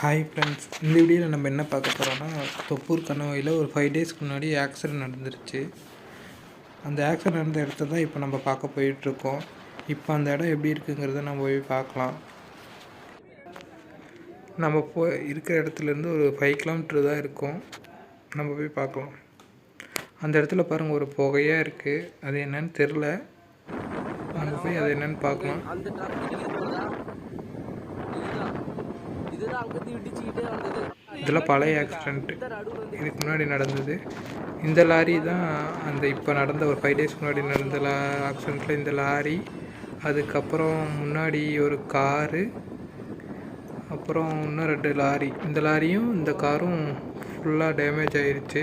Hi friends இந்த வீடியோவில் நம்ம என்ன பார்க்க போகிறோம்னா தொப்பூர் கணவாயில் ஒரு ஃபைவ் டேஸ்க்கு முன்னாடி ஆக்சிடென்ட் நடந்துருச்சு. அந்த ஆக்சிடென்ட் நடந்த இடத்த தான் இப்போ நம்ம பார்க்க போயிட்டுருக்கோம். இப்போ அந்த இடம் எப்படி இருக்குங்கிறத நம்ம போய் பார்க்கலாம். நம்ம போ இருக்கிற இடத்துலேருந்து ஒரு ஃபைவ் கிலோமீட்டர் தான் இருக்கும். நம்ம போய் பார்க்கலாம். அந்த இடத்துல பாருங்கள் ஒரு புகையாக இருக்குது அது என்னன்னு தெரில அங்கே போய் அது என்னன்னு பார்க்கலாம். இதெல்லாம் பழைய வந்து இதுக்கு முன்னாடி நடந்தது. இந்த லாரி தான் அந்த இப்போ நடந்த ஒரு ஃபைவ் டேஸ்க்கு முன்னாடி நடந்த லா ஆக்சிடெண்ட்டில் இந்த லாரி அதுக்கப்புறம் முன்னாடி ஒரு காரு அப்புறம் இன்னும் ரெண்டு லாரி. இந்த லாரியும் இந்த காரும் ஃபுல்லாக டேமேஜ் ஆயிருச்சு.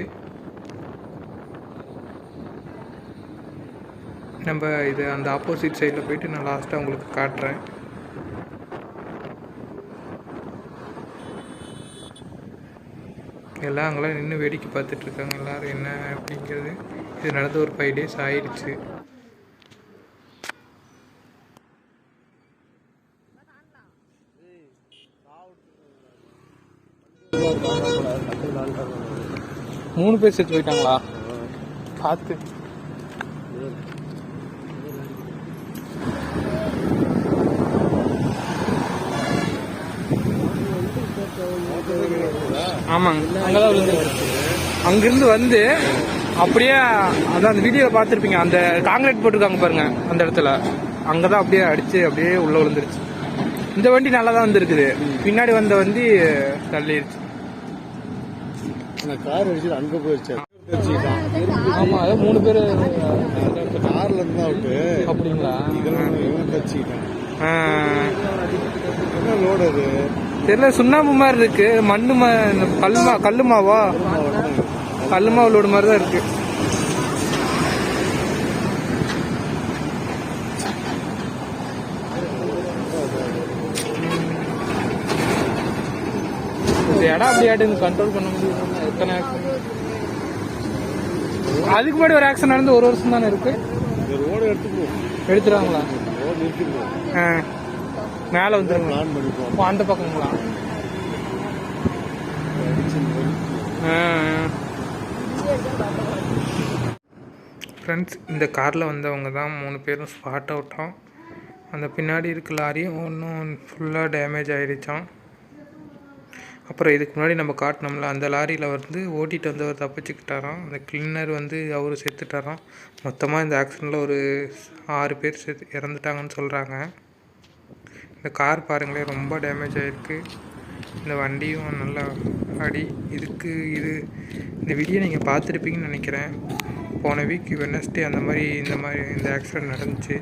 நம்ம இது அந்த ஆப்போசிட் சைடில் போயிட்டு நான் லாஸ்ட்டாக உங்களுக்கு காட்டுறேன். எல்லாம் அங்கெல்லாம் நின்று வேடிக்கை பார்த்துட்ருக்காங்க. எல்லோரும் என்ன அப்படிங்கிறது. இது நடந்து ஒரு ஃபைவ் டேஸ் ஆயிடுச்சு. மூணு பேர் செத்து போயிட்டாங்களா? பார்த்து. ஆமாங்க. அங்கதான் விழுந்து அங்கிருந்து வந்து அப்படியே அதான் அந்த வீடியோவில் பார்த்துருப்பீங்க அந்த காங்கிரீட் போட்டிருக்காங்க பாருங்க அந்த இடத்துல. அங்கே தான் அப்படியே அடிச்சு அப்படியே உள்ள விழுந்துருச்சு. இந்த வண்டி நல்லா தான் வந்திருக்குது. பின்னாடி வந்த வண்டி தள்ளிடுச்சு கார் அடிச்சுட்டு அங்க போயிடுச்சு ஆமா அதான் மூணு பேர். கார்ல இருந்தா விட்டு அப்படிங்களா? இதெல்லாம் ஆ. என்ன லோடு அது? தெரியல சுண்ணாம்பு மாதிரி இருக்கு. மண்ணு மா இந்த கல்மா கல்லுமாவா? கல்லுமாவு லோடு மாதிரி தான் இருக்கு. இடம் அப்படி ஆட்டு கண்ட்ரோல் பண்ண முடியும்? எத்தனை? அதுக்கு முன்னாடி ஒரு ஆக்சிடென்ட் நடந்து ஒரு வருஷம் தானே இருக்கு? ரோடு ஆ. மேலே வந்துருங்க. பண்ணிப்போம். அப்போ அந்த பக்கங்களா ஃப்ரெண்ட்ஸ் இந்த காரில் வந்தவங்க தான் மூணு பேரும் ஸ்பாட் அவுட்டோம் அந்த பின்னாடி இருக்க லாரியும் ஒன்றும் ஃபுல்லாக டேமேஜ் ஆயிடுச்சான் அப்புறம் இதுக்கு முன்னாடி நம்ம காட்டினோம்ல அந்த லாரியில் வந்து ஓட்டிகிட்டு வந்தவர் தப்பிச்சுக்கிட்டாராம். அந்த கிளீனர் வந்து அவர் செத்துட்டாராம். மொத்தமாக இந்த ஆக்சிடெண்ட்டில் ஒரு ஆறு பேர் செத்து இறந்துட்டாங்கன்னு சொல்கிறாங்க இந்த கார் பாருங்களேன் ரொம்ப டேமேஜ் ஆகிருக்கு இந்த வண்டியும் நல்லா அடி இதுக்கு இது. இந்த வீடியோ நீங்கள் பார்த்துருப்பீங்கன்னு நினைக்கிறேன். போன வீக் வெனஸ்டே அந்த மாதிரி இந்த மாதிரி இந்த ஆக்சிடென்ட் நடந்துச்சு.